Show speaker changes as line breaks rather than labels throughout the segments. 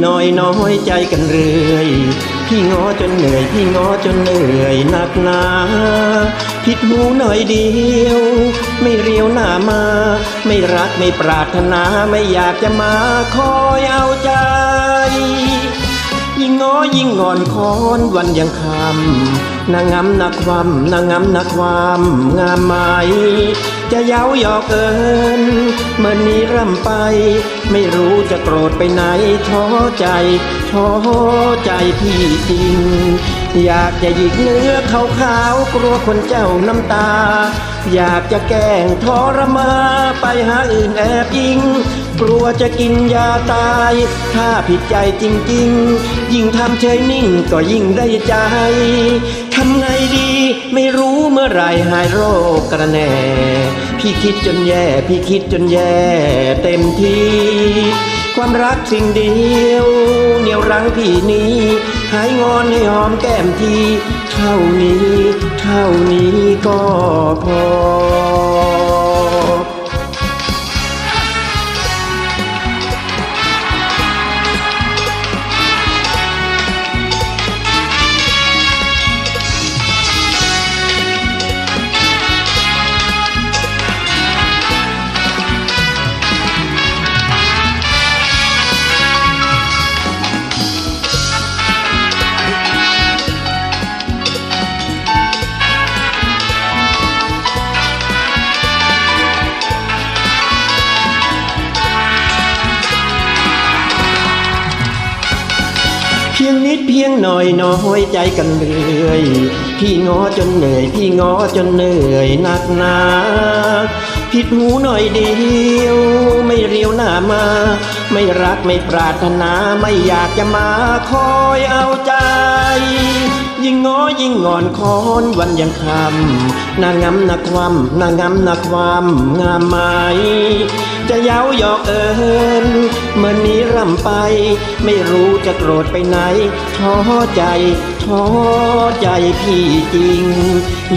หน่อยน้อยใจกันเรื่อยพี่ง้อจนเหนื่อยพี่ง้อจนเหนื่อยหนักหนาผิดหูหน่อยเดียว ไม่เรียวหน้ามา ไม่รักไม่ปรารถนาไม่อยากจะมาคอยเอาใจ ยิ่งงอนคอนวันยังคำนางงามนักความนางงามนักความงามไหมจะเย้าหยอกเอินเมื่อนี้ร่ำไป ไม่รู้จะโกรธไปไหนท้อใจท้อใจพี่จริง อยากจะหยิกเนื้อขาวขาวกลัวคนเจ้าน้ำตา อยากจะแกล้งทรมาไปหาอื่นแอบยิง กลัวจะกินยาตาย ถ้าผิดใจจริง ๆ ยิ่งทำเฉยนิ่งก็ยิ่งได้ใจ ทำไงดีไม่รู้เมื่อไรหายโรคกระแน่ พี่คิดจนแย่ พี่คิดจนแย่เต็มที่ ความรักสิ่งเดียวเหนียวรั้งพี่นี้ หายงอนให้หอมแก้มที เท่านี้ เท่านี้ก็พอ เพียงหน่อยน้อยใจกันเรื่อยพี่ง้อจนเหนื่อย พี่ง้อจนเหนื่อยหนักหนาผิดหูหน่อยเดียว ไม่เรียวหน้ามา ไม่รักไม่ปรารถนาไม่อยากจะมาคอยเอาใจ ยิ่งง้อยิ่งงอนคอนวันยังคำนางงามนักความนางงามนักความงามไหม จะเย้าหยอกเอินเมื่อนี้ร่ำไป ไม่รู้จะโกรธไปไหนท้อใจท้อใจพี่จริง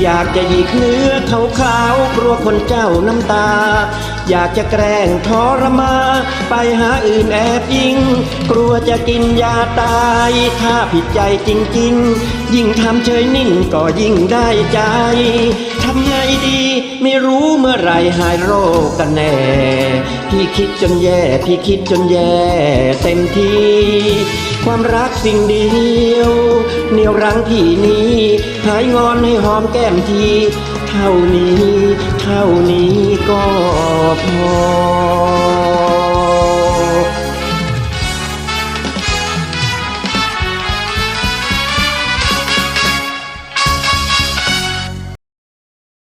อยากจะหยิกเนื้อเขาขาวกลัวคนเจ้าน้ำตา อยากจะแกล้งทรมา ไปหาอื่นแอบยิง กลัวจะกินยาตาย ถ้าผิดใจจริง ๆ ยิ่งทำเฉยนิ่งก็ยิ่งได้ใจทำไงดี ไม่รู้เมื่อไรหายโรคกันแน่ พี่คิดจนแย่ พี่คิดจนแย่ เต็มที่ ความรักสิ่งเดียวเหนียวรั้งพี่นี้หายงอนให้หอมแก้มที เท่านี้ เท่านี้ก็พอ